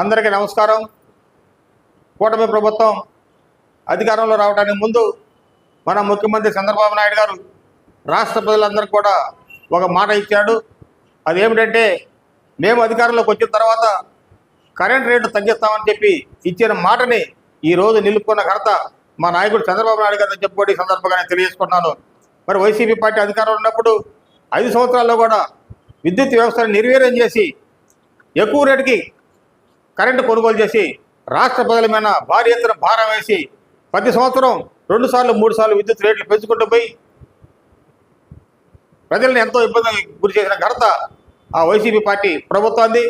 అందరికీ నమస్కారం. కూటమి ప్రభుత్వం అధికారంలో రావడానికి ముందు మన ముఖ్యమంత్రి చంద్రబాబు నాయుడు గారు రాష్ట్ర ప్రజలందరికీ కూడా ఒక మాట ఇచ్చాడు. అదేమిటంటే మేము అధికారంలోకి వచ్చిన తర్వాత కరెంట్ రేటు తగ్గిస్తామని చెప్పి ఇచ్చిన మాటని ఈ రోజు నిలుపుకున్న ఘనత మా నాయకుడు చంద్రబాబు నాయుడు గారిని చెప్పుకోవడం ఈ సందర్భంగా నేను తెలియజేసుకుంటున్నాను. మరి వైసీపీ పార్టీ అధికారంలో ఉన్నప్పుడు ఐదు సంవత్సరాల్లో కూడా విద్యుత్ వ్యవస్థను నిర్వీర్యం చేసి ఎక్కువ రేటుకి కరెంటు కొనుగోలు చేసి రాష్ట్ర ప్రజల మీద భారీ ఎత్తున భారం వేసి ప్రతి సంవత్సరం రెండు సార్లు మూడు సార్లు విద్యుత్ రేట్లు పెంచుకుంటూ పోయి ప్రజల్ని ఎంతో ఇబ్బంది గురి చేసిన ఘనత ఆ వైసీపీ పార్టీ ప్రభుత్వాన్ని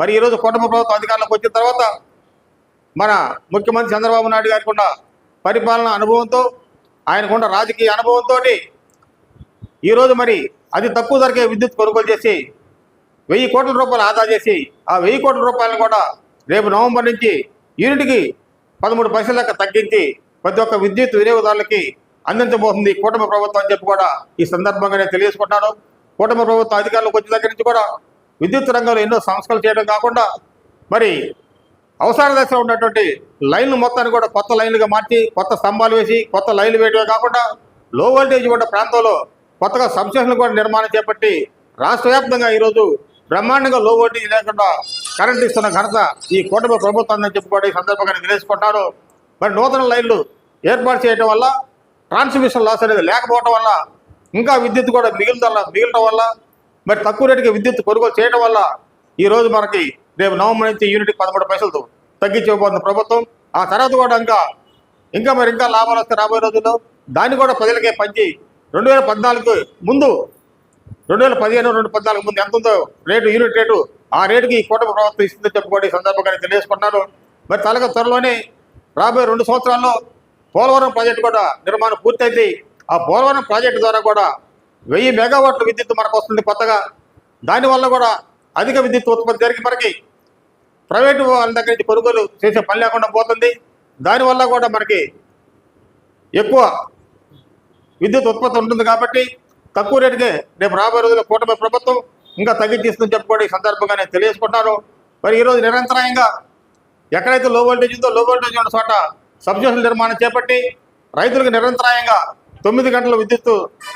మరి ఈరోజు కుటుంబ ప్రభుత్వం అధికారంలోకి వచ్చిన తర్వాత మన ముఖ్యమంత్రి చంద్రబాబు నాయుడు గారికి ఉన్న పరిపాలన అనుభవంతో ఆయనకున్న రాజకీయ అనుభవంతో ఈరోజు మరి అతి తక్కువ ధరకే విద్యుత్ కొనుగోలు చేసి వెయ్యి కోట్ల రూపాయలు ఆదా చేసి ఆ వెయ్యి కోట్ల రూపాయలను కూడా రేపు నవంబర్ నుంచి యూనిట్కి పదమూడు పైసల లెక్క తగ్గించి ప్రతి ఒక్క విద్యుత్ వినియోగదారులకి అందించబోతుంది కూటమి ప్రభుత్వం అని చెప్పి కూడా ఈ సందర్భంగా నేను తెలియజేసుకుంటాను కూటమి ప్రభుత్వం అధికారులకు వచ్చిన దగ్గర నుంచి కూడా విద్యుత్ రంగంలో ఎన్నో సంస్కరణలు చేయడం కాకుండా మరి అవసర దశలో ఉన్నటువంటి లైన్లు మొత్తాన్ని కూడా కొత్త లైన్లుగా మార్చి కొత్త స్తంభాలు వేసి కొత్త లైన్లు వేయడమే కాకుండా లో వోల్టేజ్ ఉన్న ప్రాంతంలో కొత్తగా సబ్స్టేషన్లు కూడా నిర్మాణం చేపట్టి రాష్ట్ర వ్యాప్తంగా ఈరోజు బ్రహ్మాండంగా లో ఓటింగ్ లేకుండా కరెంట్ ఇస్తున్న ఘనత ఈ కూటమి ప్రభుత్వం అని ఈ సందర్భంగా నేను మరి నూతన లైన్లు ఏర్పాటు చేయడం వల్ల ట్రాన్స్మిషన్ లాస్ అనేది లేకపోవడం వల్ల ఇంకా విద్యుత్ కూడా మిగిలిన మిగిలటం వల్ల మరి తక్కువ రేటుకి విద్యుత్ కొనుగోలు చేయడం వల్ల ఈ రోజు మనకి రేపు నవంబర్ నుంచి యూనిట్కి పదమూడు పైసలతో తగ్గించబోతుంది ప్రభుత్వం. ఆ తర్వాత కూడా ఇంకా ఇంకా మరి ఇంకా లాభాలు వస్తే రాబోయే రోజుల్లో. దాన్ని కూడా ప్రజలకే పంచి రెండు వేల పద్నాలుగు ముందు రెండు వేల పదిహేను రెండు పద్నాలుగు ముందు ఎంత ఉందో రేటు యూనిట్ రేటు ఆ రేటుకి ఈ కూటమి ప్రభుత్వం ఇస్తుందని చెప్పుకోవడం సందర్భంగా తెలియజేసుకుంటున్నాను. మరి తలక త్వరలోనే రాబోయే రెండు సంవత్సరాల్లో పోలవరం ప్రాజెక్టు కూడా నిర్మాణం పూర్తయింది. ఆ పోలవరం ప్రాజెక్టు ద్వారా కూడా వెయ్యి మెగావాట్ల విద్యుత్ మనకు వస్తుంది కొత్తగా. దానివల్ల కూడా అధిక విద్యుత్ ఉత్పత్తి జరిగి మనకి ప్రైవేటు వాళ్ళ దగ్గర నుంచి కొనుగోలు చేసే పని లేకుండా పోతుంది. దానివల్ల కూడా మనకి ఎక్కువ విద్యుత్ ఉత్పత్తి ఉంటుంది కాబట్టి తక్కువ రేటుకే రేపు రాబోయే రోజుల్లో కూటమి ప్రభుత్వం ఇంకా తగ్గించేస్తుందని చెప్పుకోవడం ఈ సందర్భంగా నేను తెలియజేసుకుంటాను మరి ఈరోజు నిరంతరాయంగా ఎక్కడైతే లో వోల్టేజ్ ఉందో లో వోల్టేజ్ ఉన్న చోట సబ్స్టేషన్ నిర్మాణం చేపట్టి రైతులకు నిరంతరాయంగా తొమ్మిది గంటల విద్యుత్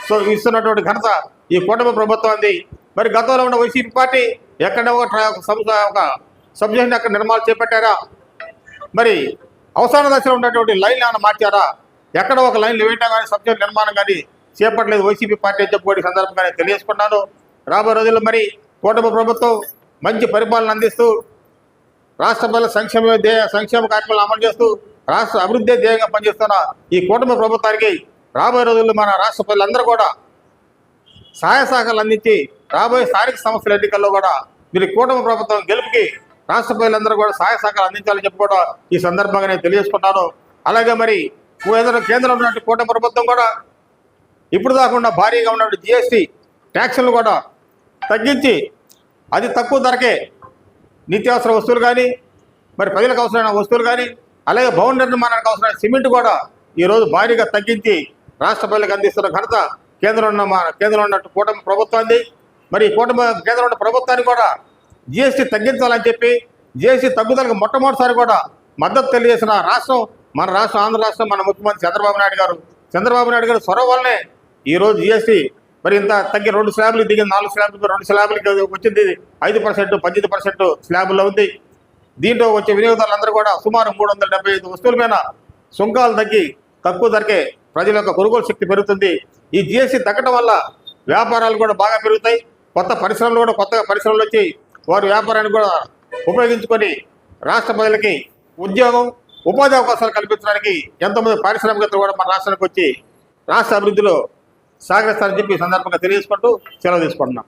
సో ఇస్తున్నటువంటి ఘనత ఈ కూటమి ప్రభుత్వాన్ని మరి గతంలో ఉన్న వైసీపీ పార్టీ ఎక్కడ ఒక ట్రా- ఒక అక్కడ నిర్మాణం చేపట్టారా? మరి అవసాన దశలో ఉన్నటువంటి లైన్లు ఏమైనా మార్చారా? ఎక్కడ ఒక లైన్లు వేయటం కానీ సబ్జెక్ట్ నిర్మాణం కానీ చేపట్టలేదు వైసీపీ పార్టీ అని చెప్పుకోవడం సందర్భంగా నేను తెలియజేసుకున్నాను. రాబోయే రోజుల్లో మరి కూటమి ప్రభుత్వం మంచి పరిపాలన అందిస్తూ రాష్ట్ర ప్రజల సంక్షేమ ధ్యేయ సంక్షేమ కార్యక్రమాలు అమలు చేస్తూ రాష్ట్ర అభివృద్ధి ధ్యేయంగా పనిచేస్తున్న ఈ కూటమి ప్రభుత్వానికి రాబోయే రోజుల్లో మన రాష్ట్ర ప్రజలందరూ కూడా సహాయ సహకారాలు అందించి రాబోయే స్థానిక సంస్థల ఎన్నికల్లో కూడా మీరు కూటమి ప్రభుత్వం గెలుపుకి రాష్ట్ర ప్రజలందరూ కూడా సహాయ సహకారాలు అందించాలని చెప్పి కూడా ఈ సందర్భంగా నేను తెలియజేసుకుంటాను. అలాగే మరి కేంద్ర కేంద్రంలో ఉన్నటువంటి కూటమి ప్రభుత్వం కూడా ఇప్పుడు దాకుండా భారీగా ఉన్నటువంటి జిఎస్టీ ట్యాక్సులు కూడా తగ్గించి అది తక్కువ ధరకే నిత్యావసర వస్తువులు కానీ మరి ప్రజలకు అవసరమైన వస్తువులు కానీ అలాగే భవన నిర్మాణానికి అవసరమైన సిమెంట్ కూడా ఈరోజు భారీగా తగ్గించి రాష్ట్ర ప్రజలకు అందిస్తున్న ఘనత కేంద్రంలో ఉన్న మా కేంద్రంలో ఉన్నట్టు కూటమి ప్రభుత్వాన్ని మరి ఈ కూటమి కేంద్రంలో ఉన్న ప్రభుత్వాన్ని కూడా జిఎస్టీ తగ్గించాలని చెప్పి జిఎస్టీ తగ్గుదలకు మొట్టమొదటిసారి కూడా మద్దతు తెలియజేసిన రాష్ట్రం మన రాష్ట్రం ఆంధ్ర రాష్ట్రం మన ముఖ్యమంత్రి చంద్రబాబు నాయుడు గారు. చంద్రబాబు నాయుడు గారు చొరవ వల్లనే ఈరోజు జిఎస్టీ మరి ఇంత తగ్గి రెండు స్లాబ్లు దిగింది నాలుగు స్లాబ్లు రెండు స్లాబ్లకి వచ్చింది ఐదు పర్సెంట్ పద్దెనిమిది పర్సెంట్ స్లాబుల్లో ఉంది. దీంట్లో వచ్చే వినియోగదారులందరూ కూడా సుమారు మూడు వందల డెబ్బై ఐదు వస్తువుల మీద సుంకాలు తగ్గి తక్కువ ధరకే ప్రజల యొక్క కొనుగోలు శక్తి పెరుగుతుంది. ఈ జిఎస్టీ తగ్గడం వల్ల వ్యాపారాలు కూడా బాగా పెరుగుతాయి. కొత్త పరిశ్రమలు కూడా కొత్తగా పరిశ్రమలు వచ్చి వారు వ్యాపారాన్ని కూడా ఉపయోగించుకొని రాష్ట్ర ప్రజలకి ఉద్యోగం ఉపాధి అవకాశాలు కల్పించడానికి ఎంతోమంది పారిశ్రామికతలు కూడా మన రాష్ట్రానికి వచ్చి రాష్ట్ర అభివృద్ధిలో సహకరిస్తారని చెప్పి సందర్భంగా తెలియజేసుకుంటూ సెలవు తీసుకుంటున్నాం.